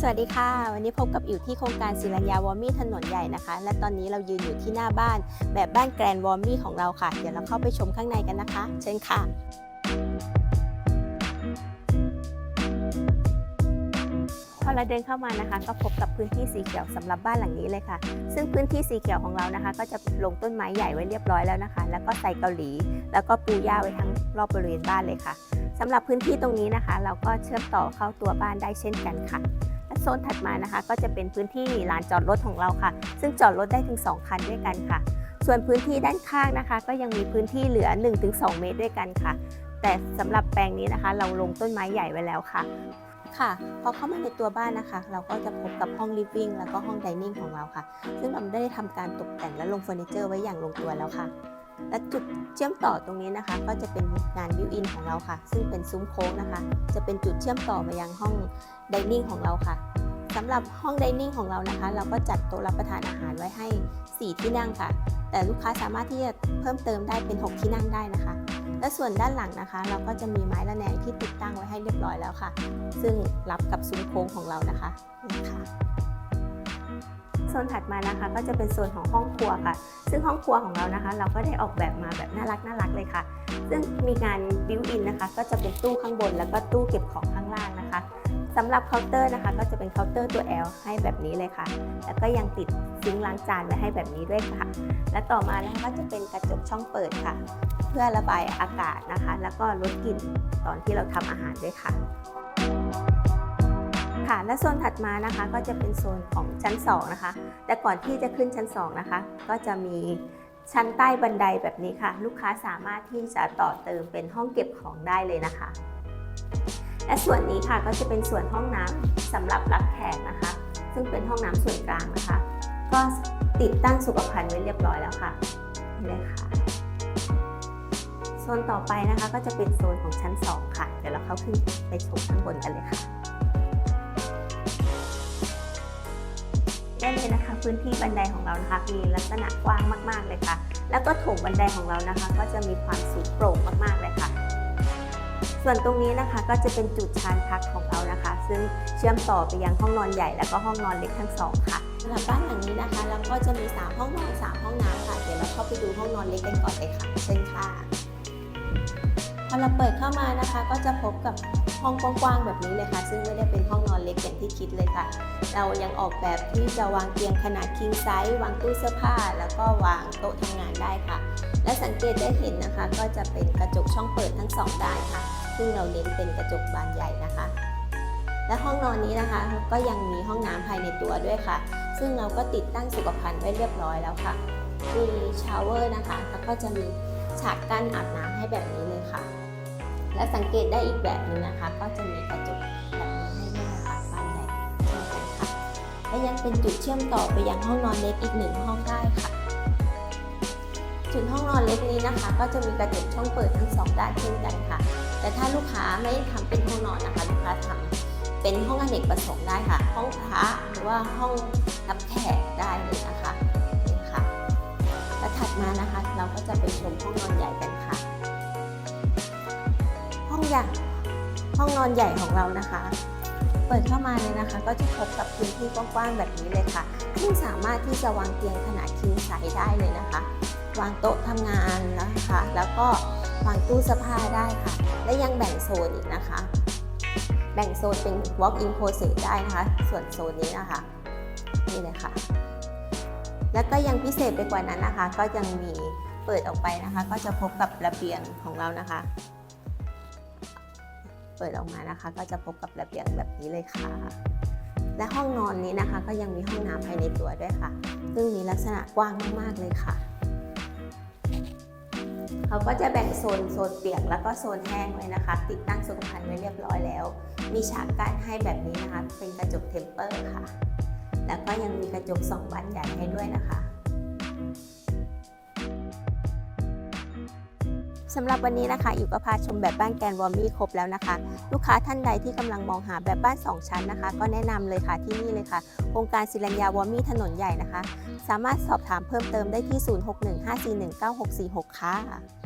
สวัสดีค่ะ วันนี้พบกับอิ๋วที่โครงการศิรัญญาวอร์มี่ถนนใหญ่นะคะ และตอนนี้เรายืนอยู่ที่หน้าบ้านแบบบ้านแกรนวอร์มี่ของเราค่ะ เดี๋ยวเราเข้าไปชมข้างในกันนะคะ เชิญค่ะพอเราเดินเข้ามานะคะก็พบกับพื้นที่สีเขียวสำหรับบ้านหลังนี้เลยค่ะ ซึ่งพื้นที่สีเขียวของเรานะคะ ก็จะลงต้นไม้ใหญ่ไว้เรียบร้อยแล้วนะคะ แล้วก็ใส่เกาหลี แล้วก็ปูหญ้าไว้ทั้งรอบบริเวณบ้านเลยค่ะ สำหรับพื้นที่ตรงนี้นะคะ เราก็เชื่อมต่อเข้าตัวบ้านได้เช่นกันค่ะและโซนถัดมานะคะ ก็จะเป็นพื้นที่ลานจอดรถของเราค่ะ ซึ่งจอดรถได้ถึง 2 คันด้วยกันค่ะ ส่วนพื้นที่ด้านข้างนะคะ ก็ยังมีพื้นที่เหลือ 1-2 เมตรด้วยกันค่ะ แต่สำหรับแปลงนี้นะคะ เราลงต้นไม้ใหญ่ไว้แล้วค่ะค่ะพอเข้ามาในตัวบ้านนะคะ เราก็จะพบกับห้องลิฟวิ่งแล้วก็ห้องไดนิ่งของเราค่ะ ซึ่งเราได้ทำการตกแต่งและลงเฟอร์นิเจอร์ไว้อย่างลงตัวแล้วค่ะ และจุดเชื่อมต่อตรงนี้นะคะ ก็จะเป็นงานบิวอินของเราค่ะ ซึ่งเป็นซุ้มโค้งนะคะ จะเป็นจุดเชื่อมต่อมายังห้องไดนิ่งของเราค่ะสำหรับห้องไดนิ่งของเรานะคะ เราก็จัดโต๊ะรับประทานอาหารไว้ให้ 4 ที่นั่งค่ะ แต่ลูกค้าสามารถที่จะเพิ่มเติมได้เป็น 6 ที่นั่งได้นะคะ และส่วนด้านหลังนะคะ เราก็จะมีไม้ระแนงที่ติดตั้งไว้ให้เรียบร้อยแล้วค่ะ ซึ่งรับกับซุ้มโค้งของเรานะคะนี่ค่ะ โซนถัดมานะคะ ก็จะเป็นโซนของห้องครัวค่ะ ซึ่งห้องครัวของเรานะคะ เราก็ได้ออกแบบมาแบบน่ารักน่ารักเลยค่ะ ซึ่งมีการบิวอินนะคะ ก็จะเป็นตู้ข้างบน แล้วก็ตู้เก็บของข้างล่างนะคะสำหรับเคาน์เตอร์นะคะ ก็จะเป็นเคาน์เตอร์ตัว L ให้แบบนี้เลยค่ะ แล้วก็ยังติดซิงค์ล้างจานไว้ให้แบบนี้ด้วยค่ะ และต่อมานะคะก็จะเป็นกระจกช่องเปิดค่ะ เพื่อระบายอากาศนะคะ แล้วก็ลดกลิ่นตอนที่เราทำอาหารด้วยค่ะ ค่ะ และโซนถัดมานะคะก็จะเป็นโซนของชั้น 2 นะคะ แต่ก่อนที่จะขึ้นชั้น 2 นะคะ ก็จะมีชั้นใต้บันไดแบบนี้ค่ะ ลูกค้าสามารถที่จะต่อเติมเป็นห้องเก็บของได้เลยนะคะ และส่วนนี้ค่ะก็จะเป็นส่วนห้องน้ำสำหรับรับแขกนะคะ ซึ่งเป็นห้องน้ำส่วนกลางนะคะ ก็ติดตั้งสุขภัณฑ์ไว้เรียบร้อยแล้วค่ะนี่เลยค่ะโซนต่อไปนะคะก็จะเป็นโซนของชั้น 2 ค่ะ เดี๋ยวเราเข้าขึ้นไปชมข้างบนกันเลยค่ะ ได้เลยนะคะ พื้นที่บันไดของเรานะคะมีลักษณะกว้างมาก ๆ เลยค่ะ แล้วก็โถงบันไดของเรานะคะ ก็จะมีความสูงโปร่งมาก ๆ เลยค่ะส่วนตรงนี้นะคะก็จะเป็นจุดชานพักของเรานะคะ ซึ่งเชื่อมต่อไปยังห้องนอนใหญ่แล้วก็ห้องนอนเล็กทั้งสองค่ะสำหรับบ้านหลังนี้นะคะเราก็จะมี 3 ห้องนอน 3 ห้องน้ำค่ะ เดี๋ยวเราเข้าไปดูห้องนอนเล็กกันก่อนเลยค่ะ เชิญค่ะพอเราเปิดเข้ามานะคะ ก็จะพบกับห้องกว้างๆแบบนี้เลยค่ะ ซึ่งไม่ได้เป็นห้องนอนเล็กอย่างที่ เรายังออกแบบที่จะวางเตียงขนาด king size วางตู้เสื้อผ้า แล้วก็วางโต๊ะทำงานได้ค่ะ และสังเกตได้เห็นนะคะ ก็จะเป็นกระจกช่องเปิดทั้งสองด้านค่ะ ซึ่งเราเน้นเป็นกระจกบานใหญ่นะคะ และห้องนอนนี้นะคะ ก็ยังมีห้องน้ำภายในตัวด้วยค่ะ ซึ่งเราก็ติดตั้งสุขภัณฑ์ไว้เรียบร้อยแล้วค่ะมีชาวเวอร์นะคะ แล้วก็จะมีฉากกั้นอาบน้ำให้แบบนี้เลยค่ะ และสังเกตได้อีกแบบหนึงนะคะ ก็จะมี เป็นจุดเชื่อมต่อไปยังห้องนอนเล็กอีกหนึ่งห้องได้ค่ะจุดห้องนอนเล็กนี้นะคะ ก็จะมีกระจกช่องเปิดทั้งสองด้านเช่นกันค่ะ แต่ถ้าลูกค้าไม่ได้ทำเป็นห้องนอนนะคะลูกค้าทำเป็นห้องอเนกประสงค์ได้ค่ะ ห้องพระหรือว่าห้องรับแขกได้เลยนะคะนี่ค่ะและถัดมานะคะ เราก็จะไปชมห้องนอนใหญ่กันค่ะ ห้องใหญ่ห้องนอนใหญ่ของเรานะคะ เปิดเข้ามาเลยนะคะ ก็จะพบกับพื้นที่กว้างๆแบบนี้เลยค่ะ ซึ่งสามารถที่จะวางเตียงขนาดคิงไซส์ได้เลยนะคะ วางโต๊ะทำงานนะคะ แล้วก็วางตู้เสื้อผ้าได้ค่ะ และยังแบ่งโซนอีกนะคะ แบ่งโซนเป็น walk in closet ได้นะคะ ส่วนโซนนี้นะคะนี่เลยค่ะ แล้วก็ยังพิเศษไปกว่านั้นนะคะ ก็ยังมีเปิดออกไปนะคะ ก็จะพบกับระเบียงของเรานะคะ เปิดออกมานะคะ ก็จะพบกับระเบียงแบบนี้เลยค่ะ และห้องนอนนี้นะคะ ก็ยังมีห้องน้ำภายในตัวด้วยค่ะ ซึ่งมีลักษณะกว้างมากๆเลยค่ะ เขาก็จะแบ่งโซนโซนเปียกแล้วก็โซนแห้งไว้นะคะ ติดตั้งสุขภัณฑ์ไว้เรียบร้อยแล้ว มีฉากกั้นให้แบบนี้นะคะ เป็นกระจกเทมเปอร์ค่ะ แล้วก็ยังมีกระจกสองบานใหญ่ให้ด้วยนะคะ สำหรับวันนี้นะคะอิ๋วก็พาชมแบบบ้านแกนวอร์มี่ครบแล้วนะคะ ลูกค้าท่านใดที่กำลังมองหาแบบบ้าน 2 ชั้นนะคะ ก็แนะนำเลยค่ะที่นี่เลยค่ะโครงการศิลัญญาวอร์มี่ถนนใหญ่นะคะ สามารถสอบถามเพิ่มเติมได้ที่ 0615419646 ค่ะ